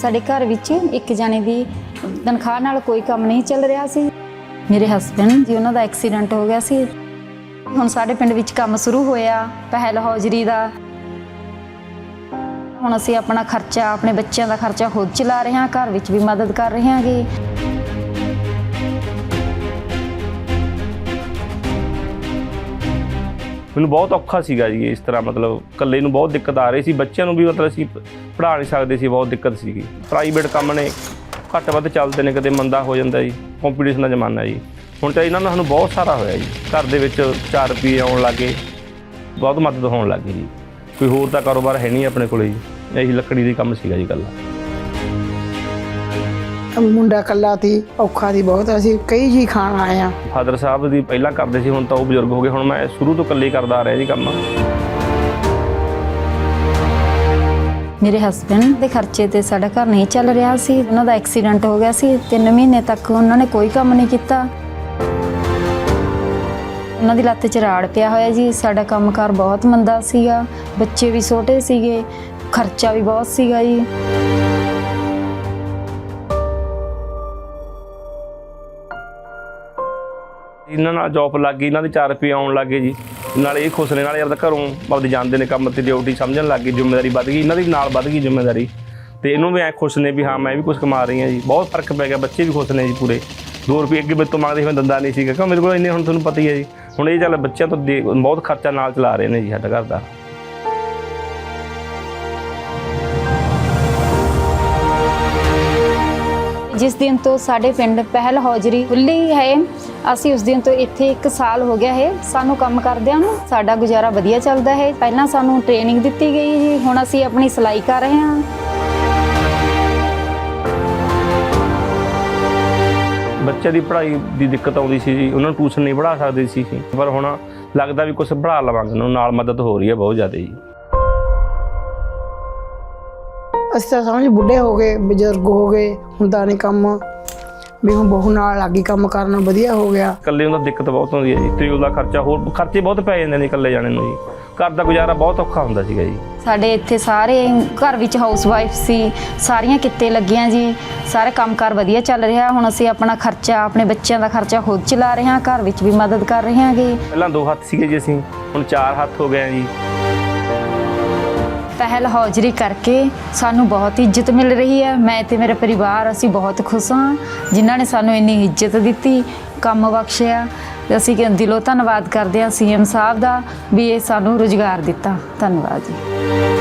ਸਾਡੇ ਘਰ ਵਿੱਚ ਇੱਕ ਜਣੇ ਦੀ ਤਨਖਾਹ ਨਾਲ ਕੋਈ ਕੰਮ ਨਹੀਂ ਚੱਲ ਰਿਹਾ ਸੀ। ਮੇਰੇ ਹਸਬੰਡ ਜੀ, ਉਹਨਾਂ ਦਾ ਐਕਸੀਡੈਂਟ ਹੋ ਗਿਆ ਸੀ। ਹੁਣ ਸਾਡੇ ਪਿੰਡ ਵਿੱਚ ਕੰਮ ਸ਼ੁਰੂ ਹੋਇਆ, ਪਹਿਲ ਹੌਜਰੀ ਦਾ। ਹੁਣ ਅਸੀਂ ਆਪਣਾ ਖਰਚਾ, ਆਪਣੇ ਬੱਚਿਆਂ ਦਾ ਖਰਚਾ ਖੁਦ ਚਲਾ ਰਹੇ ਹਾਂ, ਘਰ ਵਿੱਚ ਵੀ ਮਦਦ ਕਰ ਰਹੇ ਹਾਂਗੇ। ਮੈਨੂੰ ਬਹੁਤ ਔਖਾ ਸੀਗਾ ਜੀ ਇਸ ਤਰ੍ਹਾਂ ਮਤਲਬ ਇਕੱਲੇ ਨੂੰ ਬਹੁਤ ਦਿੱਕਤ ਆ ਰਹੀ ਸੀ, ਬੱਚਿਆਂ ਨੂੰ ਵੀ ਮਤਲਬ ਅਸੀਂ ਪੜ੍ਹਾ ਨਹੀਂ ਸਕਦੇ ਸੀ, ਬਹੁਤ ਦਿੱਕਤ ਸੀਗੀ। ਪ੍ਰਾਈਵੇਟ ਕੰਮ ਨੇ ਘੱਟ ਵੱਧ ਚੱਲਦੇ ਨੇ, ਕਦੇ ਮੰਦਾ ਹੋ ਜਾਂਦਾ ਜੀ ਕੰਪੀਟੀਸ਼ਨ ਦਾ ਜ਼ਮਾਨਾ ਜੀ। ਹੁਣ ਤਾਂ ਇਹਨਾਂ ਨਾਲ ਸਾਨੂੰ ਬਹੁਤ ਸਾਰਾ ਹੋਇਆ ਜੀ, ਘਰ ਦੇ ਵਿੱਚ 4 ਰੁਪਏ ਆਉਣ ਲੱਗੇ ਬਹੁਤ ਮਦਦ ਹੋਣ ਲੱਗੀ ਜੀ। ਕੋਈ ਹੋਰ ਤਾਂ ਕਾਰੋਬਾਰ ਹੈ ਨਹੀਂ ਆਪਣੇ ਕੋਲੇ ਜੀ, ਇਹੀ ਲੱਕੜੀ ਦੀ ਕੰਮ ਸੀਗਾ ਜੀ ਇਕੱਲਾ। ਮੁੰਡਾ ਕੱਲਾ ਸੀ ਔਖਾ ਸੀ ਬਹੁਤ ਅਸੀਂ ਕਈ ਜੀ ਖਾਣ ਆਏ ਆ ਫਾਦਰ ਸਾਹਿਬ ਦੀ ਪਹਿਲਾਂ ਕਰਦੇ ਸੀ ਹੁਣ ਤਾਂ ਉਹ ਬਜ਼ੁਰਗ ਹੋ ਗਏ ਹੁਣ ਮੈਂ ਸ਼ੁਰੂ ਤੋਂ ਇਕੱਲੇ ਕਰਦਾ ਆ ਰਿਹਾ ਜੀ ਕੰਮ। ਮੇਰੇ ਹਸਬੰਡ ਦੇ ਖਰਚੇ ਤੇ ਸਾਡਾ ਘਰ ਨਹੀਂ ਚੱਲ ਰਿਹਾ ਸੀ ਉਹਨਾਂ ਦਾ ਐਕਸੀਡੈਂਟ ਹੋ ਗਿਆ ਸੀ 3 ਮਹੀਨੇ ਤੱਕ ਉਹਨਾਂ ਨੇ ਕੋਈ ਕੰਮ ਨਹੀਂ ਕੀਤਾ। ਉਹਨਾਂ ਦੀ ਲੱਤ 'ਚ ਰਾੜ ਪਿਆ ਹੋਇਆ ਜੀ ਸਾਡਾ ਕੰਮਕਾਰ ਬਹੁਤ ਮੰਦਾ ਸੀਗਾ ਬੱਚੇ ਵੀ ਛੋਟੇ ਸੀਗੇ ਖਰਚਾ ਵੀ ਬਹੁਤ ਸੀਗਾ ਜੀ। ਇਹਨਾਂ ਨਾਲ ਜੌਬ ਲੱਗ ਗਈ, ਇਹਨਾਂ ਦੇ 4 ਰੁਪਏ ਆਉਣ ਲੱਗੇ ਜੀ। ਨਾਲੇ ਇਹ ਖੁਸ਼ ਨੇ, ਨਾਲੇ ਆਪਦਾ ਘਰੋਂ ਆਪਦੇ ਜਾਂਦੇ ਨੇ ਕੰਮ ਤੇ ਡਿਊਟੀ ਸਮਝਣ ਲੱਗ ਗਈ, ਜ਼ਿੰਮੇਵਾਰੀ ਵੱਧ ਗਈ, ਇਹਨਾਂ ਦੀ ਨਾਲ ਵੱਧ ਗਈ ਜ਼ਿੰਮੇਵਾਰੀ। ਤੇ ਇਹਨੂੰ ਵੀ ਐ ਖੁਸ਼ ਨੇ ਵੀ ਹਾਂ, ਮੈਂ ਵੀ ਕੁਝ ਕਮਾ ਰਹੀ ਹਾਂ ਜੀ। ਬਹੁਤ ਫ਼ਰਕ ਪੈ ਗਿਆ, ਬੱਚੇ ਵੀ ਖੁਸ਼ ਨੇ ਜੀ ਪੂਰੇ। 2 ਰੁਪਏ ਅੱਗੇ ਮੇਰੇ ਤੋਂ ਮੰਗਦੇ ਸੀ, ਮੈਂ ਦੰਦਾ ਨਹੀਂ ਸੀਗਾ। ਕਿਉਂ? ਮੇਰੇ ਕੋਲ ਇੰਨੇ ਹੁਣ ਤੁਹਾਨੂੰ ਪਤਾ ਹੀ ਹੈ ਜੀ। ਹੁਣ ਇਹ ਚੱਲ ਬੱਚਿਆਂ ਤੋਂ ਦੇ- ਬਹੁਤ ਖਰਚਾ ਨਾਲ ਚਲਾ ਰਹੇ ਨੇ ਜੀ ਸਾਡਾ ਘਰ ਦਾ। ਜਿਸ ਦਿਨ ਤੋਂ ਸਾਡੇ ਪਿੰਡ ਪਹਿਲ ਹੌਜਰੀ ਖੁੱਲੀ ਹੈ, ਅਸੀਂ ਉਸ ਦਿਨ ਤੋਂ ਇੱਥੇ 1 ਸਾਲ ਹੋ ਗਿਆ ਹੈ। ਸਾਨੂੰ ਕੰਮ ਕਰਦਿਆਂ ਨੂੰ ਸਾਡਾ ਗੁਜ਼ਾਰਾ ਵਧੀਆ ਚੱਲਦਾ ਹੈ। ਪਹਿਲਾਂ ਸਾਨੂੰ ਟ੍ਰੇਨਿੰਗ ਦਿੱਤੀ ਗਈ ਜੀ ਹੁਣ ਅਸੀਂ ਆਪਣੀ ਸਿਲਾਈ ਕਰ ਰਹੇ ਹਾਂ। ਬੱਚੇ ਦੀ ਪੜ੍ਹਾਈ ਦੀ ਦਿੱਕਤ ਆਉਂਦੀ ਸੀ ਜੀ, ਉਹਨਾਂ ਨੂੰ ਟਿਊਸ਼ਨ ਨਹੀਂ ਪੜ੍ਹਾ ਸਕਦੇ ਸੀ ਪਰ ਹੁਣ ਲੱਗਦਾ ਵੀ ਕੁਝ ਪੜ੍ਹਾ ਲਵਾਂਗੇ ਨਾਲ ਮਦਦ ਹੋ ਰਹੀ ਹੈ ਬਹੁਤ ਜ਼ਿਆਦਾ ਜੀ। ਅਸੀਂ ਤਾਂ ਸਮਝ ਬੁੱਢੇ ਹੋ ਗਏ ਬਜ਼ੁਰਗ ਹੋ ਗਏ ਹੁੰਦਾ ਨਹੀਂ ਕੰਮ। ਵੀ ਹੁਣ ਬਹੂ ਨਾਲ ਲੱਗੀ ਕੰਮ ਕਰਨਾ ਵਧੀਆ ਹੋ ਗਿਆ। ਇਕੱਲੇ ਨੂੰ ਤਾਂ ਦਿੱਕਤ ਬਹੁਤ ਆਉਂਦੀ ਹੈ ਜੀ ਤੇਲ ਦਾ ਖਰਚਾ ਹੋਰ ਖਰਚੇ ਬਹੁਤ ਪੈ ਜਾਂਦੇ ਨੇ ਇਕੱਲੇ ਜਾਣੇ ਨੂੰ ਜੀ। ਘਰ ਦਾ ਗੁਜ਼ਾਰਾ ਬਹੁਤ ਔਖਾ ਹੁੰਦਾ ਸੀਗਾ ਜੀ। ਸਾਡੇ ਇੱਥੇ ਸਾਰੇ ਘਰ ਵਿੱਚ ਹਾਊਸ ਵਾਈਫ ਸੀ ਸਾਰੀਆਂ ਕਿੱਤੇ ਲੱਗੀਆਂ ਜੀ। ਸਾਰੇ ਕੰਮਕਾਰ ਵਧੀਆ ਚੱਲ ਰਿਹਾ ਹੁਣ ਅਸੀਂ ਆਪਣਾ ਖਰਚਾ ਆਪਣੇ ਬੱਚਿਆਂ ਦਾ ਖਰਚਾ ਖੁਦ ਚਲਾ ਰਹੇ ਹਾਂ ਘਰ ਵਿੱਚ ਵੀ ਮਦਦ ਕਰ ਰਹੇ ਹਾਂਗੇ। ਪਹਿਲਾਂ ਦੋ ਹੱਥ ਸੀਗੇ ਜੀ ਅਸੀਂ ਹੁਣ ਚਾਰ ਹੱਥ ਹੋ ਗਏ ਆ ਜੀ। ਪਹਿਲ ਹੌਜਰੀ ਕਰਕੇ ਸਾਨੂੰ ਬਹੁਤ ਇੱਜ਼ਤ ਮਿਲ ਰਹੀ ਹੈ। ਮੈਂ ਤੇ ਮੇਰਾ ਪਰਿਵਾਰ ਅਸੀਂ ਬਹੁਤ ਖੁਸ਼ ਹਾਂ। ਜਿਨ੍ਹਾਂ ਨੇ ਸਾਨੂੰ ਇੰਨੀ ਇੱਜ਼ਤ ਦਿੱਤੀ, ਕੰਮ ਬਖਸ਼ਿਆ, ਤੇ ਅਸੀਂ ਕਿ ਦਿਲੋਂ ਧੰਨਵਾਦ ਕਰਦੇ ਹਾਂ ਸੀਐਮ ਸਾਹਿਬ ਦਾ ਵੀ ਇਹ ਸਾਨੂੰ ਰੁਜ਼ਗਾਰ ਦਿੱਤਾ। ਧੰਨਵਾਦ ਜੀ।